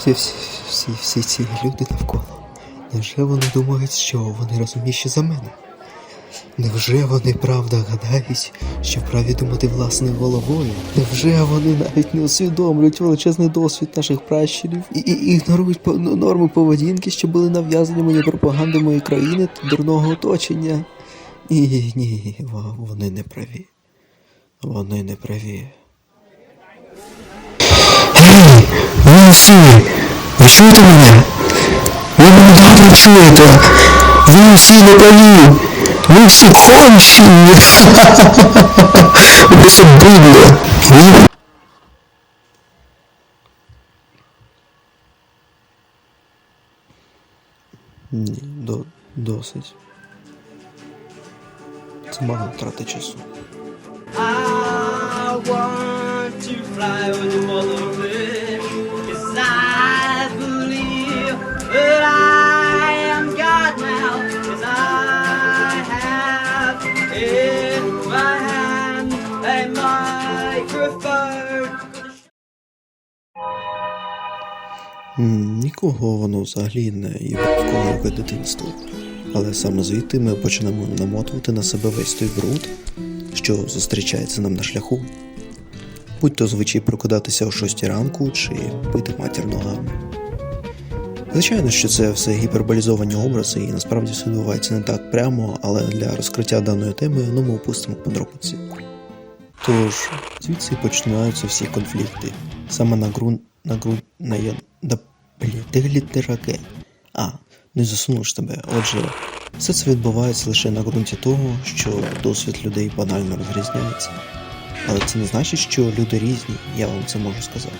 Всі, всі, всі, всі ці люди навколо. Невже вони думають, що вони розумніші за мене? Невже вони правда гадають, що вправі думати власною головою? Невже вони навіть не усвідомлюють величезний досвід наших пращурів і, і, ігнорують норми поведінки, що були нав'язані мені пропагандою моєї країни та дурного оточення? Ні, ні, вони не праві. Вони не праві. Гей, ви всі, ви чуєте мене? Ви мене добре чуєте? Ви всі не праві! Ви всі кончі! Ви все бидло! Ви Ні, до, досить. Це мало трати часу. I want to fly with the М, Нікого воно взагалі не відколює дитинство. Але саме звідти ми почнемо намотувати на себе весь той бруд, що зустрічається нам на шляху. Будь то звичай прокидатися о 6 ранку чи пити матір ногами. Звичайно, що це все гіперболізовані образи, і насправді все відбувається не так прямо, але для розкриття даної теми ну, ми опустимо подробиці. Тож, звідси починаються всі конфлікти. Саме на ґрунт на ґрунт на я. Блін, де літераке? А, не засунуш тебе. Отже, все це відбувається лише на ґрунті того, що досвід людей банально розрізняється. Але це не значить, що люди різні, я вам це можу сказати.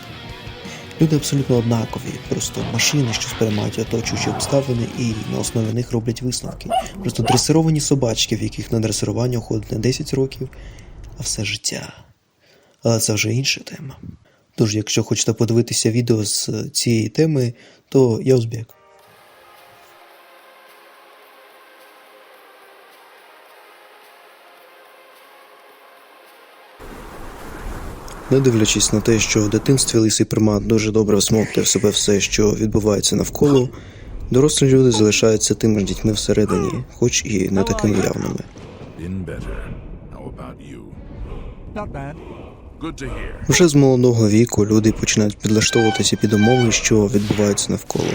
Люди абсолютно однакові, просто машини, що сприймають оточуючі обставини і на основі них роблять висновки. Просто дресировані собачки, в яких на дресирування уходить не 10 років, а все життя. Але це вже інша тема. Тож, якщо хочете подивитися відео з цієї теми, то я узбек. Не дивлячись на те, що в дитинстві лисий примат дуже добре всмоктує в себе все, що відбувається навколо, дорослі люди залишаються тими ж дітьми всередині, хоч і не такими явними. Вже з молодого віку люди починають підлаштовуватися під умови, що відбуваються навколо.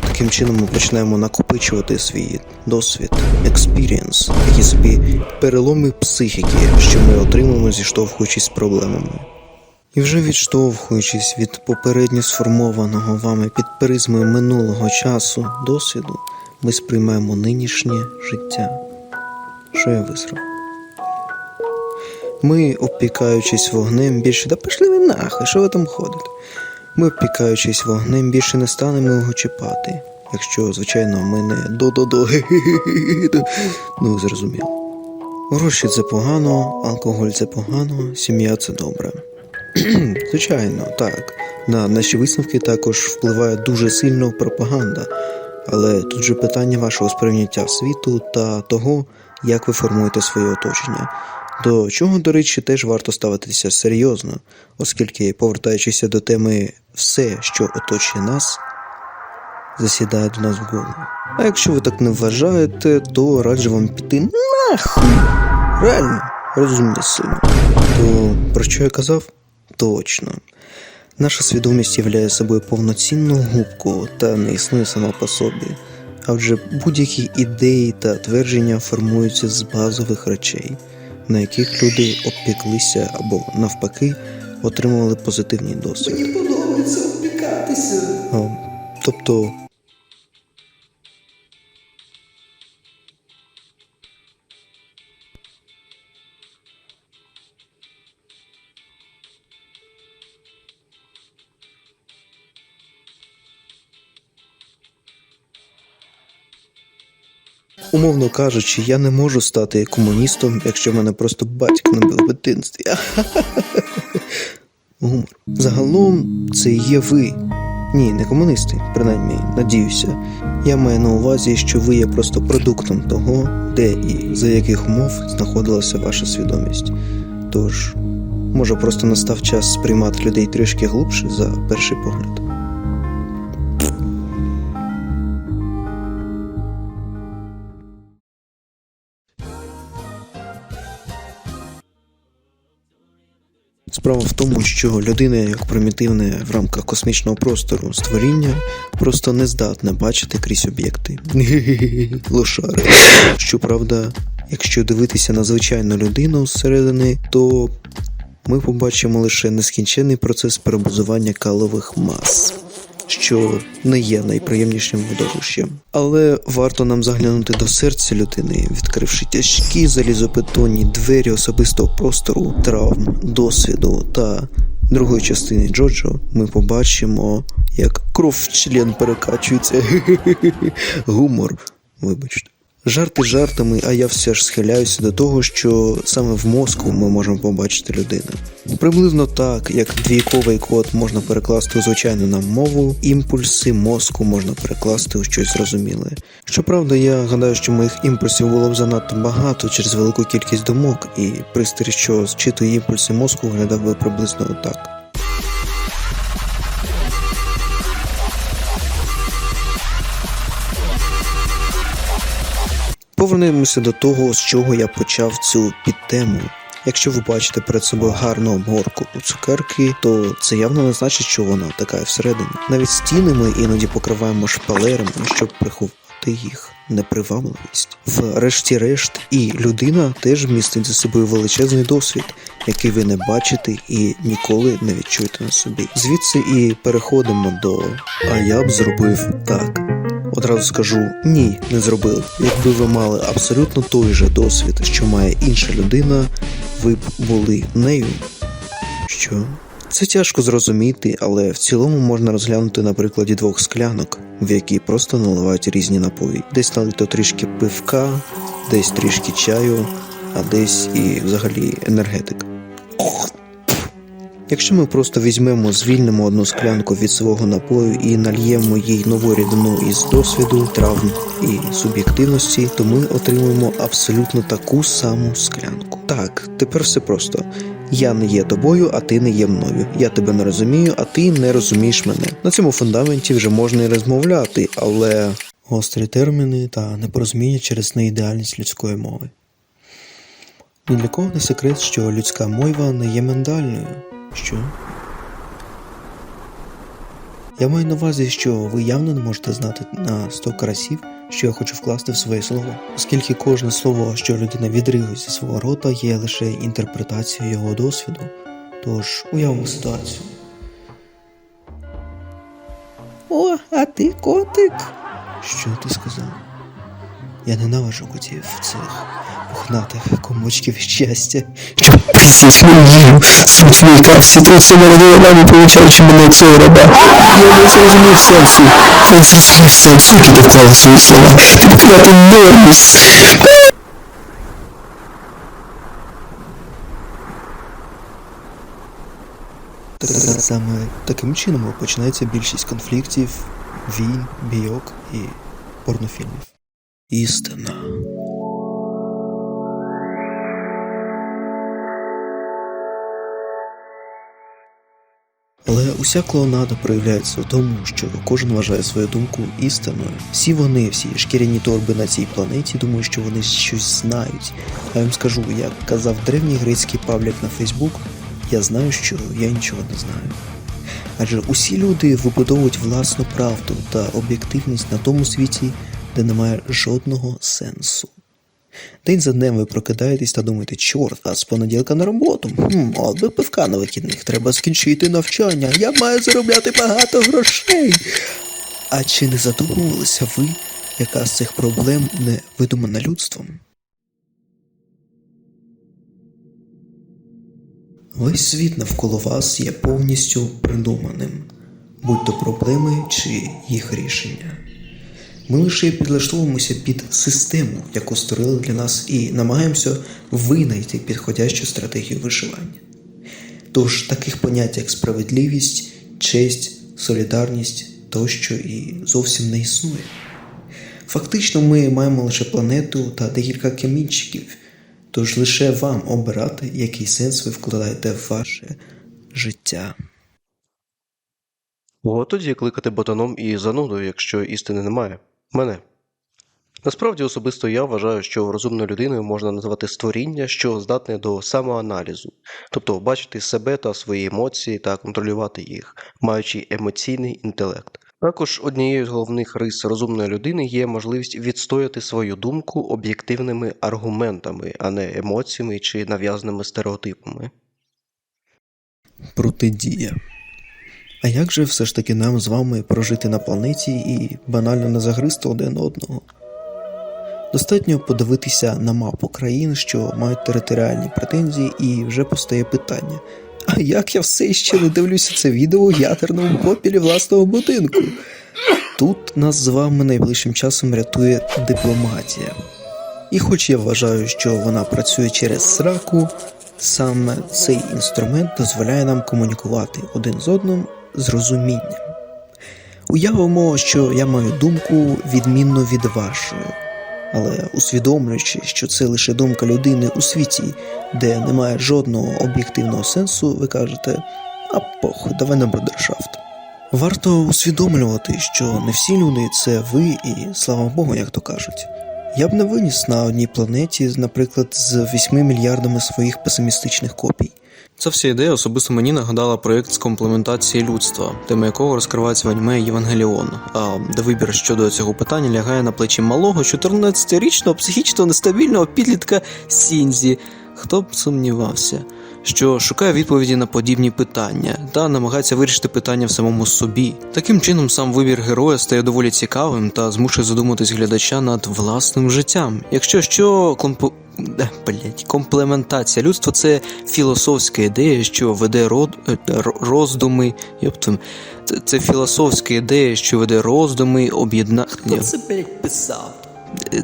Таким чином ми починаємо накопичувати свій досвід, експірієнс, такі собі переломи психіки, що ми отримуємо, зіштовхуючись з проблемами. І вже відштовхуючись від попередньо сформованого вами під призмою минулого часу досвіду, ми сприймаємо нинішнє життя. Що я висрав? Ми, обпікаючись вогнем, більше да пішли ви нахуй, що ви там ходите? Ми, обпікаючись вогнем, більше не станемо його чіпати. Якщо, звичайно, ми не до-до-до. Ну, ви зрозуміли. Гроші це погано, алкоголь це погано, сім'я це добре. Звичайно, так. На наші висновки також впливає дуже сильно пропаганда. Але тут же питання вашого сприйняття світу та того, як ви формуєте своє оточення. До чого, до речі, теж варто ставитися серйозно, оскільки, повертаючися до теми все, що оточує нас, засідає до нас в голову. А якщо ви так не вважаєте, то раджу вам піти нахуй. Реально, розумні сильно. То про що я казав? Точно. Наша свідомість являє собою повноцінну губку та не існує сама по собі. А отже, будь-які ідеї та твердження формуються з базових речей, на яких люди обпіклися або навпаки отримували позитивний досвід. Мені подобається обпікатися. Тобто. Умовно кажучи, я не можу стати комуністом, якщо мене просто батько не бив в дитинстві. Гумор. Загалом це є ви. Ні, не комуністи, принаймні, надіюся. Я маю на увазі, що ви є просто продуктом того, де і за яких умов знаходилася ваша свідомість. Тож, може, просто настав час сприймати людей трішки глибше за перший погляд. Справа в тому, що людина, як примітивне в рамках космічного простору створіння, просто не здатна бачити крізь об'єкти. Лошари. Щоправда, якщо дивитися на звичайну людину зсередини, то ми побачимо лише нескінчений процес перебузування калових мас. Що не є найприємнішим видовищем. Але варто нам заглянути до серця людини, відкривши тяжкі залізопетонні двері особистого простору, травм, досвіду та другої частини Джоджо, ми побачимо, як кров член перекачується. Гумор, вибачте. Жарти жартами, а я все ж схиляюся до того, що саме в мозку ми можемо побачити людину. Приблизно так, як двійковий код можна перекласти у звичайну нам мову, імпульси мозку можна перекласти у щось зрозуміле. Щоправда, я гадаю, що моїх імпульсів було б занадто багато через велику кількість думок, і пристрій, що зчитує імпульси мозку, виглядав би приблизно отак. Повернемося до того, з чого я почав цю підтему. Якщо ви бачите перед собою гарну обгорку у цукерки, то це явно не значить, що вона така і всередині. Навіть стіни ми іноді покриваємо шпалерами, щоб приховати їх непривабливість. Врешті-решт, і людина теж містить за собою величезний досвід, який ви не бачите і ніколи не відчуєте на собі. Звідси і переходимо до а я б зробив так. Одразу скажу ні, не зробив. Якби ви мали абсолютно той же досвід, що має інша людина, ви б були нею. Що? Це тяжко зрозуміти, але в цілому можна розглянути на прикладі двох склянок, в які просто наливають різні напої. Десь налито трішки пивка, десь трішки чаю, а десь і взагалі енергетик. Якщо ми просто візьмемо, звільнимо одну склянку від свого напою і нальємо їй нову рідину із досвіду, травм і суб'єктивності, то ми отримуємо абсолютно таку саму склянку. Так, тепер все просто. Я не є тобою, а ти не є мною. Я тебе не розумію, а ти не розумієш мене. На цьому фундаменті вже можна і розмовляти, але гострі терміни та непорозуміння через неідеальність людської мови. Ні для кого не секрет, що людська мова не є мендальною. Що? Я маю на увазі, що ви явно не можете знати на 100 карасів, що я хочу вкласти в своє слово, оскільки кожне слово, що людина відригує зі свого рота, є лише інтерпретацією його досвіду. Тож уявимо ситуацію. О, а ти котик. Що ти сказав? Я ненавиджу котів цих пухнатих комочків щастя. Ненавижу. Суть мій касті, то це молодої мамі получаючи мене цього раба. Я не зрозумів сенсу. Я зрозумів сенсу, ти вклала свої слова. Ти поклати норміс. Саме таким чином починається більшість конфліктів, війн, бійок і порнофільмів. Істина. Але уся клоунада проявляється в тому, що кожен вважає свою думку істиною. Всі вони, всі шкіряні торби на цій планеті, думають, що вони щось знають. А я вам скажу, як казав древній грецький паблік на Фейсбук, я знаю, що я нічого не знаю. Адже усі люди вибудовують власну правду та об'єктивність на тому світі, де немає жодного сенсу. День за днем ви прокидаєтесь та думаєте, чорт, а з понеділка на роботу. Хм, от би пивка на вихідних, треба скінчити навчання, я маю заробляти багато грошей. А чи не задумувалися ви, яка з цих проблем не видумана людством? Весь світ навколо вас є повністю придуманим, будь то проблеми чи їх рішення. Ми лише підлаштовуємося під систему, яку створили для нас, і намагаємося винайти підходящу стратегію виживання. Тож таких понять, як справедливість, честь, солідарність тощо і зовсім не існує. Фактично, ми маємо лише планету та декілька камінчиків, тож лише вам обирати, який сенс ви вкладаєте в ваше життя. От тоді кликати ботаном і занудою, якщо істини немає. Мене. Насправді особисто я вважаю, що розумною людиною можна назвати створіння, що здатне до самоаналізу, тобто бачити себе та свої емоції та контролювати їх, маючи емоційний інтелект. Також однією з головних рис розумної людини є можливість відстояти свою думку об'єктивними аргументами, а не емоціями чи нав'язаними стереотипами. Протидія. А як же все ж таки нам з вами прожити на планеті і банально не загризти один одного? Достатньо подивитися на мапу країн, що мають територіальні претензії, і вже постає питання: а як я все ще не дивлюся це відео у ядерному попілі власного будинку? Тут нас з вами найближчим часом рятує дипломатія. І хоч я вважаю, що вона працює через сраку, саме цей інструмент дозволяє нам комунікувати один з одним з розумінням. Уявимо, що я маю думку відмінну від вашої, але усвідомлюючи, що це лише думка людини у світі, де немає жодного об'єктивного сенсу, ви кажете а пох, давай на брудершафт. Варто усвідомлювати, що не всі люди це ви і слава Богу, як то кажуть. Я б не виніс на одній планеті, наприклад, з 8 мільярдами своїх песимістичних копій. Ця вся ідея особисто мені нагадала проєкт з комплементації людства, тема якого розкривається в аніме Євангеліон, а де вибір щодо цього питання лягає на плечі малого 14-річного психічно нестабільного підлітка Сінзі. Хто б сумнівався, що шукає відповіді на подібні питання та намагається вирішити питання в самому собі. Таким чином, сам вибір героя стає доволі цікавим та змушує задуматись глядача над власним життям. Якщо що, комп... Е, Блять, комплементація людства це філософська ідея, що веде род... е, роздуми. Йоптим. Це, це філософська ідея, що веде роздуми, об'єднання. Хто це, блять, писав?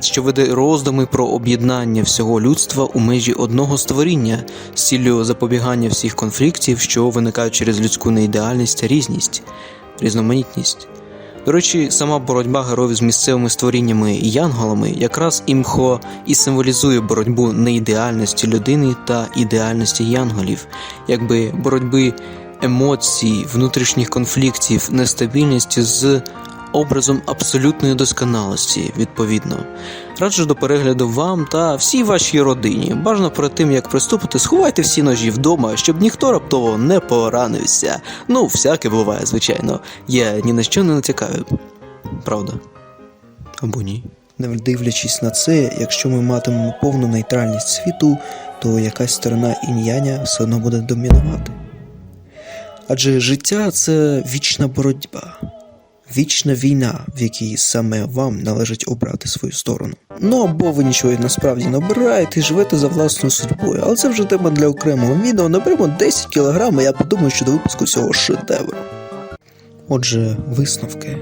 Що веде роздуми про об'єднання всього людства у межі одного створіння з ціллю запобігання всіх конфліктів, що виникають через людську неідеальність та різність, різноманітність. До речі, сама боротьба героїв з місцевими створіннями і янголами якраз імхо і символізує боротьбу неідеальності людини та ідеальності янголів, якби боротьби емоцій, внутрішніх конфліктів, нестабільності з образом абсолютної досконалості, відповідно. Раджу до перегляду вам та всій вашій родині. Бажано перед тим, як приступити, сховайте всі ножі вдома, щоб ніхто раптово не поранився. Ну, всяке буває, звичайно. Я ні на що не натякаю. Правда? Або ні. Не дивлячись на це, якщо ми матимемо повну нейтральність світу, то якась сторона інь-яня все одно буде домінувати. Адже життя це вічна боротьба, вічна війна, в якій саме вам належить обрати свою сторону. Ну або ви нічого насправді не обираєте і живете за власною судьбою, але це вже тема для окремого відео. Наберемо 10 кг, і я подумаю, що до випуску цього шедевру. Отже, висновки.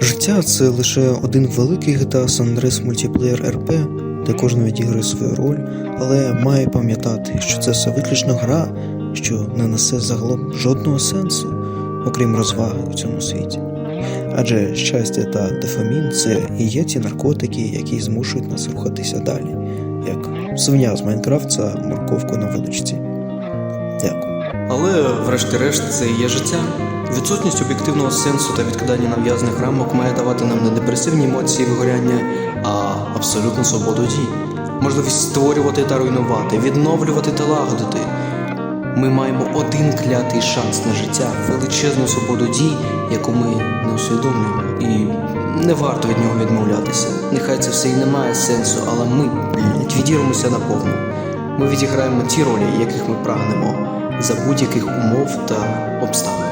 Життя це лише один великий GTA San Andreas Multiplayer RP, де кожен відіграє свою роль, але має пам'ятати, що це все виключно гра, що не несе загалом жодного сенсу, окрім розваги у цьому світі. Адже щастя та дофамін це і є ті наркотики, які змушують нас рухатися далі, як свиня з Майнкрафт за морковкою на вуличці. Дякую. Але, врешті-решт, це і є життя. Відсутність об'єктивного сенсу та відкидання нав'язаних рамок має давати нам не депресивні емоції вигоряння, а абсолютну свободу дій. Можливість створювати та руйнувати, відновлювати та лагодити. Ми маємо один клятий шанс на життя, величезну свободу дій, яку ми не усвідомлюємо. І не варто від нього відмовлятися. Нехай це все і не має сенсу, але ми відірвемося наповну. Ми відіграємо ті ролі, яких ми прагнемо, за будь-яких умов та обставин.